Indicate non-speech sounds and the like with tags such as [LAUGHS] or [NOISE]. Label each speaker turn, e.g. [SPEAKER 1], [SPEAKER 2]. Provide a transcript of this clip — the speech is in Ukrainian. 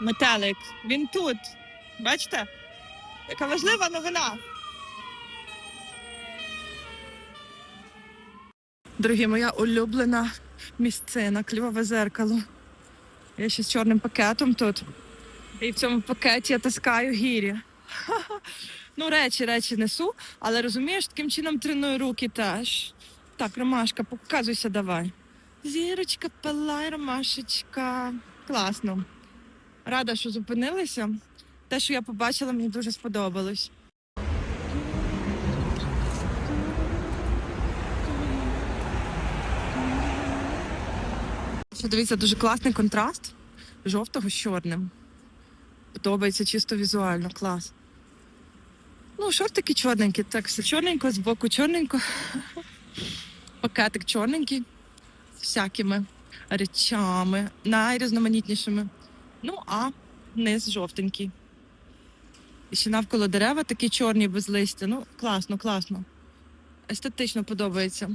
[SPEAKER 1] Метелик, він тут. Бачите? Яка важлива новина. Дорогі, моя улюблена місцина, кльове зеркало. Я ще з чорним пакетом тут. І в цьому пакеті я таскаю гірі. [LAUGHS] Ну, речі, речі несу, але розумієш, таким чином треную руки теж. Так, Ромашка, показуйся давай. Зірочка, палай, Ромашечка. Класно. Рада, що зупинилися. Те, що я побачила, мені дуже сподобалось. Ще дивіться, дуже класний контраст жовтого з чорним. Подобається чисто візуально, клас. Ну, шортики чорненькі, так, все чорненько, збоку чорненько. Пакетик чорненький, з всякими речами, найрізноманітнішими. Ну, а низ жовтенький. І ще навколо дерева такі чорні без листя. Ну, класно, класно. Естетично подобається.